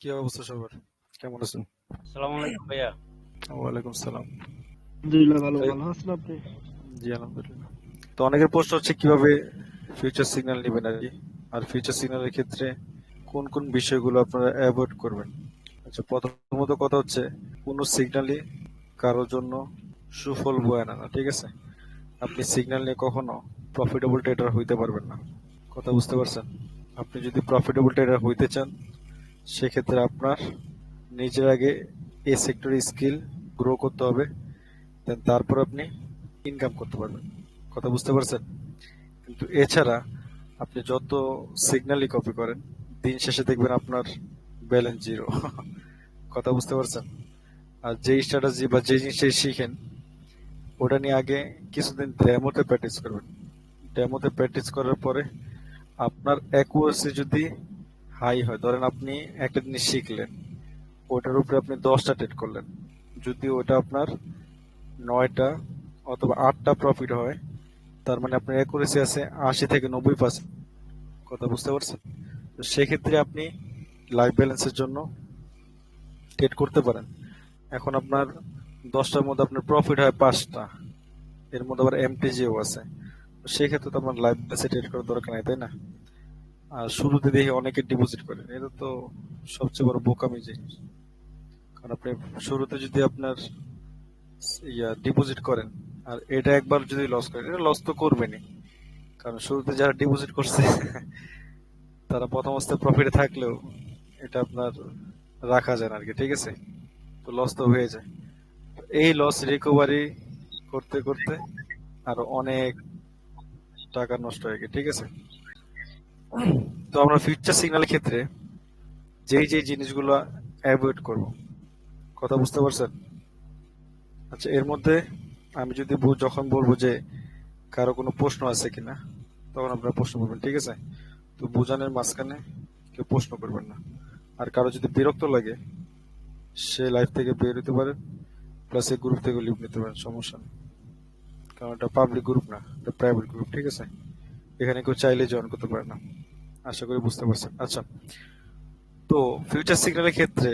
কি অবস্থা সবার? কেমন আছেন? সালাম আলাইকুম ভাইয়া। ওয়ালাইকুম সালাম। আলহামদুলিল্লাহ ভালো। ভালো আছেন আপনি? জি আলহামদুলিল্লাহ। তো অনেকের প্রশ্ন হচ্ছে কীভাবে ফিউচার সিগন্যাল নেবেন আর কি? আর ফিউচার সিগন্যালের ক্ষেত্রে কোন কোন বিষয়গুলো আপনারা অ্যাভয়েড করবেন? আচ্ছা প্রথমত কথা হচ্ছে কোনো সিগন্যালই কারোর জন্য সুফল বয়ে আনে না ঠিক আছে? আপনি সিগন্যাল নিয়ে কখনো প্রফিটেবল ট্রেডার হইতে পারবেন না। কথা বুঝতে পারছেন? আপনি যদি প্রফিটেবল ট্রেডার হইতে চান সেক্ষেত্রে আপনার নিজের আগে এ সেক্টরে স্কিল গ্রো করতে হবে দেন তারপর আপনি ইনকাম করতে পারবেন। কথা বুঝতে পারছেন? কিন্তু এছাড়া আপনি যত সিগন্যালই কপি করেন, দিন শেষে দেখবেন আপনার ব্যালেন্স জিরো কথা বুঝতে পারছেন? আর যেই স্ট্র্যাটেজি বা যে জিনিসটাই শিখেন, ওটা নিয়ে আগে কিছুদিন ডেমোতে প্র্যাকটিস করবেন। ডেমোতে প্র্যাকটিস করার পরে আপনার অ্যাকুরেসি যদি হাই হয়। ধরেন আপনি একটা জিনিস শিখলেন ওটার উপরে আপনি দশটা ট্রেড করলেন। যদি ওটা আপনার নয়টা অথবা আটটা প্রফিট হয়, তার মানে আপনার অ্যাকুরেসি আছে আশি থেকে নব্বই পার্সেন্ট কথা বুঝতে পারছেন? তো সেক্ষেত্রে আপনি লাইফ ব্যালেন্সের জন্য ট্রেড করতে পারেন। এখন আপনার দশটার মধ্যে আপনার প্রফিট হয় পাঁচটা, এর মধ্যে আবার এমটিজিও আছে। সেক্ষেত্রে তো আপনার লাইফ ব্যালেন্সে ট্রেড করার দরকার নাই, তাই না? আর শুরুতে দেখি অনেকে ডিপোজিট করেন এটা তো সবচেয়ে বড় বোকামি জিনিস। কারণ আপনি শুরুতে যদি আপনার ইয়া ডিপোজিট করেন, আর এটা একবার যদি লস করেন, এটা লস তো করবেনই। কারণ শুরুতে যারা ডিপোজিট করছে, তারা প্রথম অবস্থায় প্রফিটে থাকলেও এটা আপনার রাখা যায় না আর কি ঠিক আছে? তো লস তো হয়ে যায়। এই লস রিকভারি করতে করতে আরও অনেক টাকা নষ্ট হয়ে গেছে, ঠিক আছে? তো আমরা ফিউচার সিগন্যালের ক্ষেত্রে যেই যেই জিনিসগুলো অ্যাভয়েড করব। কথা বুঝতে পারছেন? আচ্ছা এর মধ্যে আমি যদি যখন বলব যে কারও কোনো প্রশ্ন আছে কিনা, তখন আপনারা প্রশ্ন করবেন, ঠিক আছে? তো বোঝানোর মাঝখানে কেউ প্রশ্ন করবেন না। আর কারও যদি বিরক্ত লাগে, সে লাইফ থেকে বের হতে পারেন প্লাস এই গ্রুপ থেকে লিভ নিতে পারেন, সমস্যা নেই। কারণ এটা পাবলিক গ্রুপ না, এটা প্রাইভেট গ্রুপ ঠিক আছে? এখানে কেউ চাইলে জয়েন করতে পারে না। আশা করি বুঝতে পারছেন। আচ্ছা তো ফিউচার সিগন্যালের ক্ষেত্রে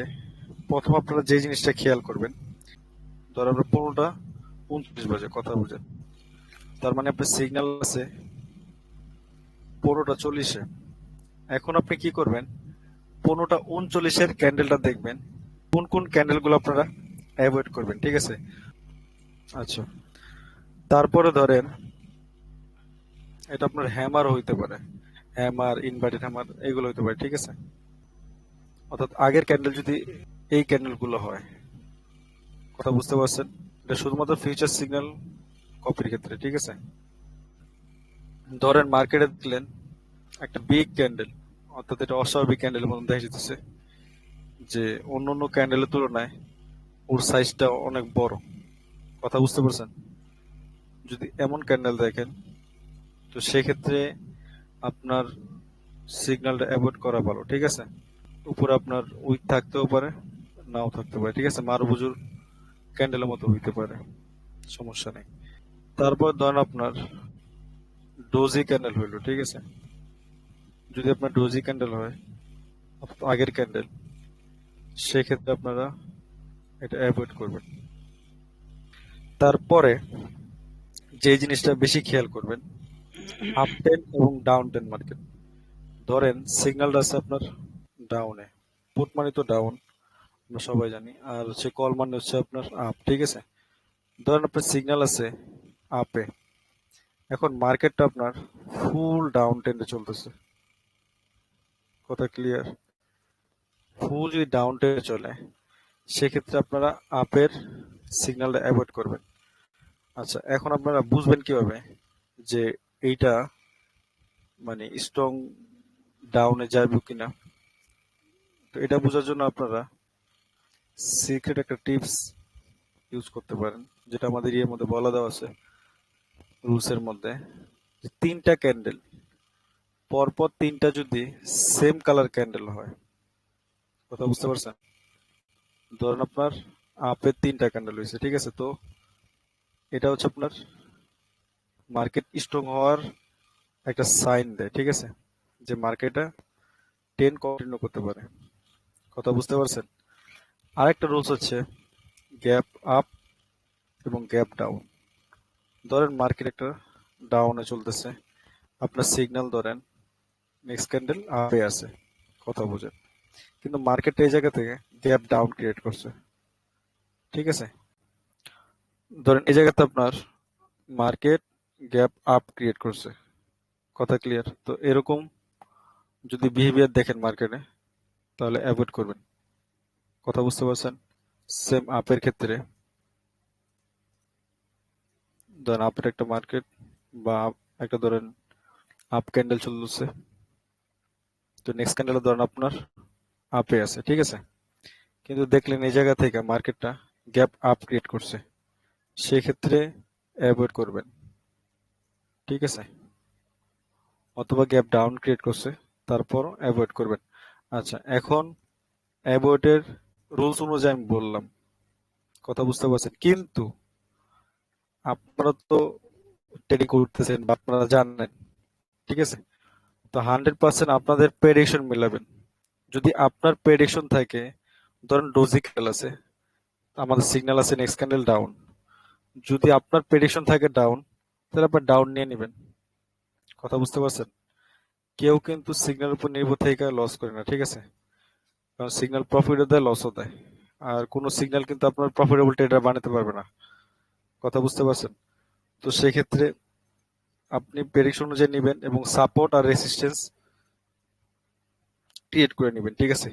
প্রথম আপনারা যে জিনিসটা খেয়াল করবেন, ধর আপনার পনেরোটা উনত্রিশ বাজে কথা বুঝেন তার মানে আপনার সিগন্যাল আছে পনেরোটা চল্লিশে। এখন আপনি কি করবেন? পনেরোটা উনচল্লিশের ক্যান্ডেলটা দেখবেন, কোন কোন ক্যান্ডেলগুলো আপনারা অ্যাভয়েড করবেন, ঠিক আছে? আচ্ছা তারপরে ধরেন, এটা আপনার হ্যামার হইতে পারে। হ্যামার ইনভার্টেড হ্যামার এগুলো হইতে পারে, ঠিক আছে? অর্থাৎ আগের ক্যান্ডেল যদি এই ক্যান্ডেলগুলো হয়, কথা বুঝতে পারছেন? এটা শুধুমাত্র ফিউচার সিগন্যাল কপির ক্ষেত্রে, ঠিক আছে? ধরেন মার্কেটে দেখলেন একটা বিগ ক্যান্ডেল অর্থাৎ এটা অস্বাভাবিক ক্যান্ডেলের মতন দেখা যেতেছে যে অন্য অন্য ক্যান্ডেলের তুলনায় ওর সাইজটা অনেক বড়। কথা বুঝতে পারছেন? যদি এমন ক্যান্ডেল দেখেন, তো সেক্ষেত্রে আপনার সিগন্যালটা অ্যাভয়েড করা ভালো, ঠিক আছে? উপরে আপনার উইক থাকতেও পারে, নাও থাকতে পারে, ঠিক আছে? মারুবুজুর ক্যান্ডেলের মতো হইতে পারে, সমস্যা নেই। তারপর ধরেন আপনার ডোজি ক্যান্ডেল হইল, ঠিক আছে? যদি আপনার ডোজি ক্যান্ডেল হয়, আগের ক্যান্ডেল, সেক্ষেত্রে আপনারা এটা অ্যাভয়েড করবেন। তারপরে যে জিনিসটা বেশি খেয়াল করবেন আপ টেন এবং ডাউন টেন মার্কেট ধরেন সিগন্যালটা আছে আপনার ডাউনে পুট মানে তো ডাউন আমরা সবাই জানি। আর হচ্ছে কল মানে হচ্ছে আপনার আপ ঠিক আছে? ধরেন আপনার সিগন্যাল আছে আপে এখন মার্কেটটা আপনার ফুল ডাউন টেন্ডে চলতেছে। কথা ক্লিয়ার ফুল যদি ডাউন টেন্ডে চলে, সেক্ষেত্রে আপনারা আপের সিগন্যালটা অ্যাভয়েড করবেন। আচ্ছা এখন আপনারা বুঝবেন কীভাবে যে এইটা মানে স্ট্রং ডাউনে যাবে কিনা? তো এটা বোঝার জন্য আপনারা সিক্রেট একটা টিপস ইউজ করতে পারেন, যেটা আমাদের ইয়ের মধ্যে বলা দেওয়া আছে রুলস এর মধ্যে। তিনটা ক্যান্ডেল পরপর তিনটা যদি সেম কালার ক্যান্ডেল হয়, কথা বুঝতে পারছেন? ধরেন আপনার আপের তিনটা ক্যান্ডেল হয়েছে, ঠিক আছে? তো এটা হচ্ছে আপনার মার্কেট স্ট্রং হওয়ার একটা সাইন দেয়, ঠিক আছে? যে মার্কেটটা টেন কন্টিনিউ করতে পারে। কথা বুঝতে পারছেন? আরেকটা রুলস হচ্ছে গ্যাপ আপ এবং গ্যাপ ডাউন ধরেন মার্কেট একটা ডাউনে চলতেছে। আপনার সিগন্যাল ধরেন নেক্সট ক্যান্ডেল আপে আছে। কথা বুঝেন। কিন্তু মার্কেট এই জায়গা থেকে গ্যাপ ডাউন ক্রিয়েট করছে। ঠিক আছে? ধরেন এই জায়গাতে আপনার মার্কেট গ্যাপ আপ ক্রিয়েট করছে। কথা ক্লিয়ার তো এরকম যদি বিহেভিয়ার দেখেন মার্কেটে তাহলে অ্যাভয়েড করবেন। কথা বুঝতে পারছেন? সেম আপের ক্ষেত্রে। ধরেন আপের একটা মার্কেট বা একটা ধরেন আপ ক্যান্ডেল চলছে তো নেক্সট ক্যান্ডেল ধরেন আপনার আপে আছে, ঠিক আছে? কিন্তু দেখলেন এই জায়গা থেকে মার্কেটটা গ্যাপ আপ ক্রিয়েট করছে। সেক্ষেত্রে অ্যাভয়েড করবেন। ঠিক আছে? অথবা গ্যাপ ডাউন ক্রিয়েট করছে, তারপর অ্যাভয়েড করবেন। আচ্ছা এখন অ্যাভয়েডের রুলস অনুযায়ী আমি বললাম, কথা বুঝতে পারছেন? কিন্তু আপনারা তো ট্রেডিং করতেছেন বা আপনারা জানেন, ঠিক আছে? তো হান্ড্রেড পার্সেন্ট আপনাদের প্রেডিকশন মিলাবেন। যদি আপনার প্রেডিকশন থাকে, ধরেন ডোজি আছে, আমাদের সিগন্যাল আছে নেক্সট ক্যান্ডেল ডাউন যদি আপনার প্রেডিকশন থাকে ডাউন তাহলে আপনার ডাউন নিয়ে নেবেন। কথা বুঝতে পারছেন? কেউ কিন্তু সিগন্যাল উপর নির্ভর থেকে লস করে না, ঠিক আছে? কারণ সিগন্যাল প্রফিটও দেয় লসও দেয়। আর কোনো সিগন্যাল কিন্তু আপনার প্রফিটেবল ট্রেডার বানাতে পারবে না। কথা বুঝতে পারছেন? তো সেক্ষেত্রে আপনি প্রেডিকশন অনুযায়ী নেবেন এবং সাপোর্ট আর রেসিস্টেন্স ক্রিয়েট করে নেবেন, ঠিক আছে?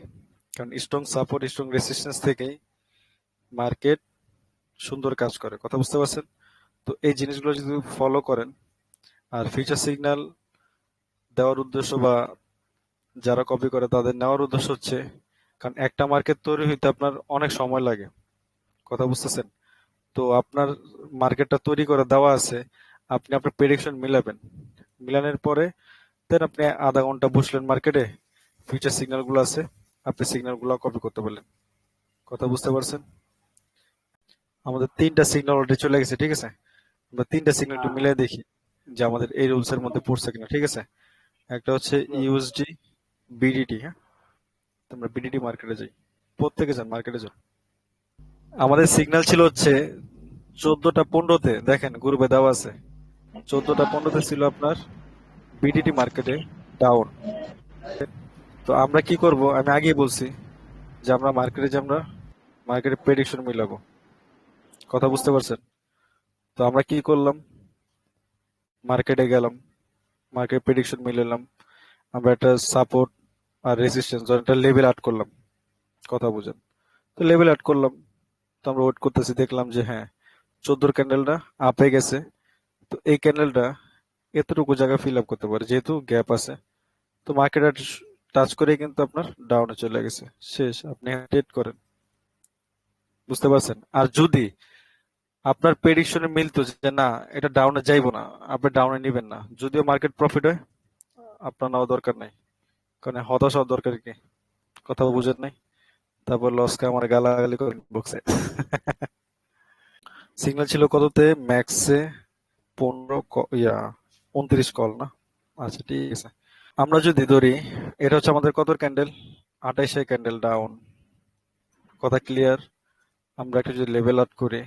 কারণ স্ট্রং সাপোর্ট স্ট্রং রেসিস্টেন্স থেকেই মার্কেট সুন্দর কাজ করে। কথা বুঝতে পারছেন? তো এই জিনিসগুলো যদি ফলো করেন, আর ফিউচার সিগন্যাল দেওয়ার উদ্দেশ্য বা যারা কপি করে তাদের নেওয়ার উদ্দেশ্য হচ্ছে, কারণ একটা মার্কেট তৈরি হইতে আপনার অনেক সময় লাগে। কথা বুঝতেছেন? তো আপনার মার্কেটটা তৈরি করে দেওয়া আছে, আপনি আপনার প্রেডিকশন মিলাবেন। মিলানোর পরে দেন আপনি আধা ঘণ্টা বসলেন মার্কেটে ফিউচার সিগন্যালগুলো আছে, আপনি সিগন্যালগুলো কপি করতে পারলেন। কথা বুঝতে পারছেন? আমাদের তিনটা সিগন্যাল অলরেডি চলে গেছে, ঠিক আছে? আমরা তিনটা সিগন্যাল একটু মিলিয়ে দেখি যে আমাদের এই রুলস এর মধ্যে পড়ছে কিনা ঠিক আছে? একটা হচ্ছে ইউএসডি বিডিটি হ্যাঁ? তোমরা বিডিটি মার্কেটে যাই। প্রত্যেকে যান মার্কেটে যান। আমাদের সিগন্যাল ছিল হচ্ছে চোদ্দটা পনেরোতে দেখেন গ্রুপে দেওয়া আছে। চোদ্দটা পনেরোতে ছিল আপনার বিডিটি মার্কেটে ডাউন তো আমরা কি করব? আমি আগেই বলছি যে আমরা মার্কেটে যে আমরা মার্কেটে প্রেডিকশন মিলাবো। কথা বুঝতে পারছেন? তো আমরা কি করলাম? মার্কেটে গেলাম মার্কেট প্রেডিকশন মিলালাম আমরা একটা সাপোর্ট আর রেজিস্ট্যান্স একটা লেভেল আট করলাম, কথা বুঝেন। তো লেভেল আট করলাম, তো আমরা ওয়েট করতেছি, দেখলাম যে হ্যাঁ চোদ্দোর ক্যান্ডেলটা আপে গেছে। তো এই ক্যান্ডেলটা এতটুকু জায়গা ফিল আপ করতে পারে, যেহেতু গ্যাপ আছে। তো মার্কেট টাচ করে কিন্তু আপনার ডাউনে চলে গেছে। শেষ, আপনি ট্রেড করেন। বুঝতে পারছেন? আর যদি আপনার প্রেডিকশনে মিলতো যে, না, এটা ডাউনে যাইবো না, আপনি ডাউনে নিবেন না। যদিও মার্কেট প্রফিট হয়, আপনার নেওয়া দরকার নাই। কারণ হতাশ হওয়ার দরকার কি? কথা বুঝেন নাই। তারপর লসকে আমার গালাগালি করে বকছে। সিগন্যাল ছিল কততে? ম্যাক্সে পনেরো ইয়া, উনত্রিশ কল না? আচ্ছা ঠিক আছে। আমরা যদি ধরি, এটা হচ্ছে আমাদের কত ক্যান্ডেল আঠাইশে ক্যান্ডেল ডাউন কথা ক্লিয়ার আমরা একটু যদি লেভেল আউট করি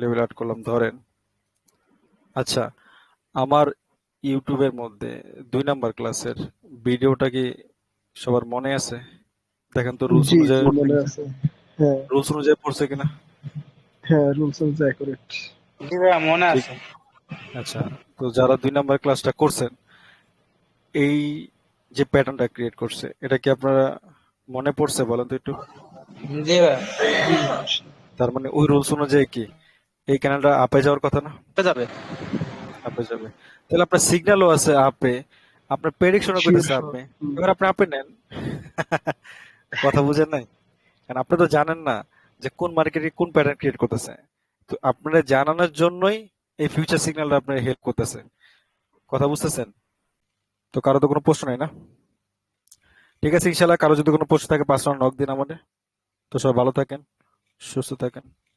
লেভেল আউট করলাম ধরেন। আচ্ছা আমার ইউটিউবের মধ্যে দুই নাম্বার ক্লাসের ভিডিওটা কি সবার মনে আছে? দেখেন তো রুলস অনুযায়ী আছে। হ্যাঁ। রুলস অনুযায়ী পড়ছে কিনা? হ্যাঁ রুলস অনুযায়ী অ্যাকুরেট জি ভাইয়া মনে আছে। আচ্ছা তো যারা দুই নাম্বার ক্লাসটা করছেন এই যে প্যাটার্নটা ক্রিয়েট করছে এটা কি আপনারা মনে পড়ছে বলেন তো একটু? জি ভাইয়া। তার মানে ওই রুলস অনুযায়ী কি? এই ক্যানেলটা আপে যাওয়ার কথা না? হয়ে যাবে। আপে যাবে। তাহলে আপনার সিগন্যালও আছে আপে। আপনার প্রেডিকশনও করতেছে Sure, আপে। এবার আপনি আপে নেন। কথা বুঝেন নাই? কারণ আপনি তো জানেন না যে কোন মার্কেটে কোন প্যাটার্ন ক্রিয়েট করতেছে। তো আপনারা জানানোর জন্যই এই ফিউচার সিগন্যালটা আপনার হেল্প করতেছে। কথা বুঝতেছেন? তো কারও তো কোনো প্রশ্ন নাই না? ঠিক আছে ইনশাল্লাহ কারও যদি কোনো প্রশ্ন থাকে পাঁচ নক দিন আমাদের। তো সবাই ভালো থাকেন সুস্থ থাকেন।